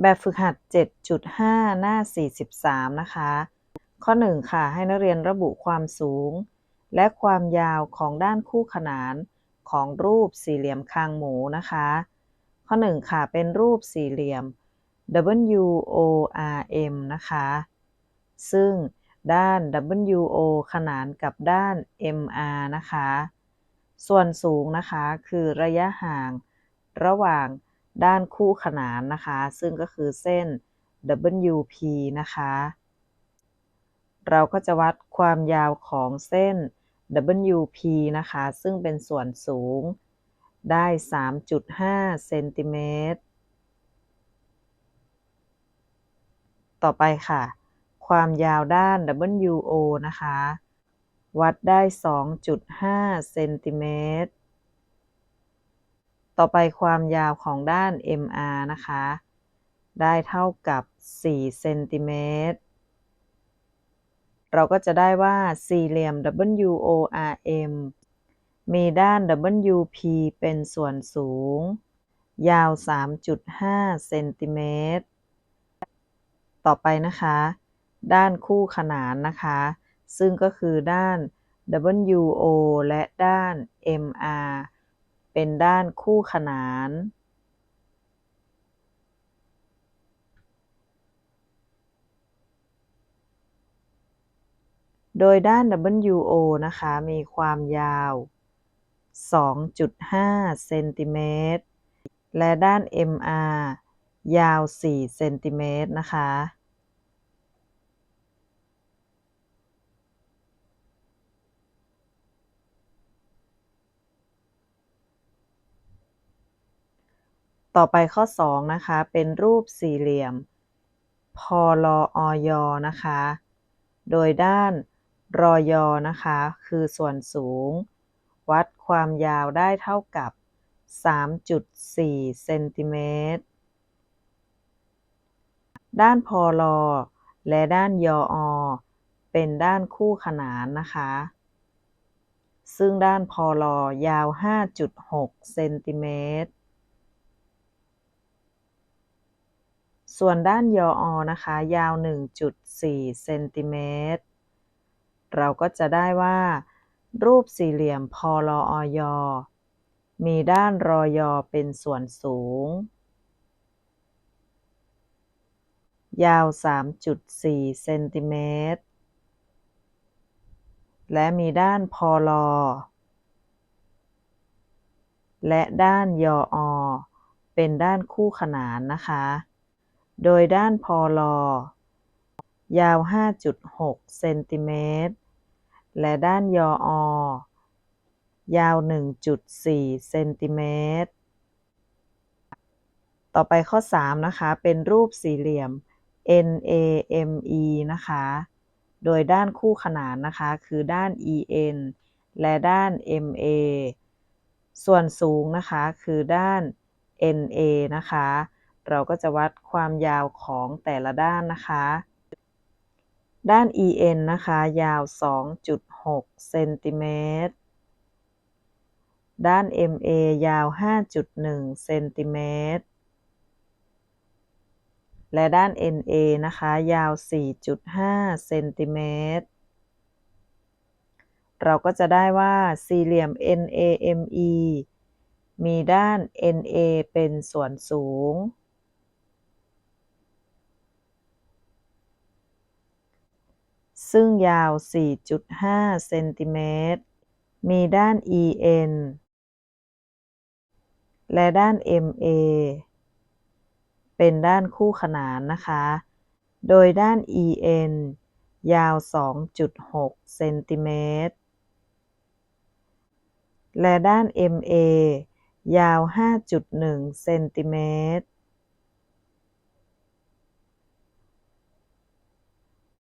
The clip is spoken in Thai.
แบบฝึกหัด 7.5 หน้า 43 นะคะ ข้อ 1 ค่ะ ให้นักเรียนระบุความสูง และความยาวของด้านคู่ขนานของรูปสี่เหลี่ยมคางหมูนะคะ ข้อ 1 ค่ะ เป็นรูปสี่เหลี่ยม WORM นะคะ ซึ่งด้าน WO ขนานกับด้าน MR นะคะ ส่วนสูงนะคะ คือระยะห่างระหว่าง ด้านคู่ขนานนะคะ ซึ่งก็คือเส้น WP นะคะ เราก็จะวัดความยาวของเส้น WP นะคะ ซึ่งเป็นส่วนสูงได้ 3.5 เซนติเมตร ต่อไปค่ะ ความยาวด้าน WO นะคะ วัดได้ 2.5 เซนติเมตร ต่อไปความยาวของด้าน MR นะคะ ได้เท่ากับ4เซนติเมตร เราก็จะได้ว่าสี่เหลี่ยม WORM มีด้าน WP เป็นส่วนสูง ยาว 3.5เซนติเมตร ต่อไปนะคะ ด้านคู่ขนานนะคะ ซึ่งก็คือด้าน WO และด้าน MR เป็นด้านคู่ขนานโดยด้าน WO นะคะ มีความยาว 2.5 เซนติเมตร และด้าน MR ยาว 4 เซนติเมตรนะคะ ต่อไปข้อ 2 นะคะ เป็นรูปสี่เหลี่ยม พลออยนะคะ โดยด้านรอยนะคะ คือส่วนสูง วัดความยาวได้เท่ากับ 3.4 เซนติเมตร ด้านพลอและด้านยอเป็นด้านคู่ขนานนะคะ ซึ่งด้านพลอยาว 5.6 เซนติเมตร ส่วนด้านยออนะคะ ยาว 1.4เซนติเมตร เราก็จะได้ว่า รูปสี่เหลี่ยมพอลออยอมีด้านรอยเป็นส่วนสูง ยาว 3.4เซนติเมตร และมีด้านพอลและด้านยออเป็นด้านคู่ขนานนะคะ โดยด้านพอลอยาว 5.6 เซนติเมตร และด้านยอยาว 1.4 เซนติเมตร ต่อไปข้อ 3 นะคะ เป็นรูปสี่เหลี่ยม NAME นะคะ โดยด้านคู่ขนานนะคะ คือด้าน EN และด้าน MA ส่วนสูงนะคะ คือด้าน NA นะคะ เราก็จะวัดความยาวของแต่ละด้านนะคะ ด้าน EN นะคะ ยาว 2.6 เซนติเมตร ด้าน MA ยาว 5.1 เซนติเมตร และด้าน NA นะคะ ยาว 4.5 เซนติเมตรเราก็จะได้ว่าสี่เหลี่ยม NAME มีด้าน NA เป็นส่วนสูง ซึ่งยาว 4.5 เซนติเมตร มีด้าน EN และด้าน MA เป็นด้านคู่ขนานนะคะ โดยด้าน EN ยาว 2.6 เซนติเมตร และด้าน MA ยาว 5.1 เซนติเมตร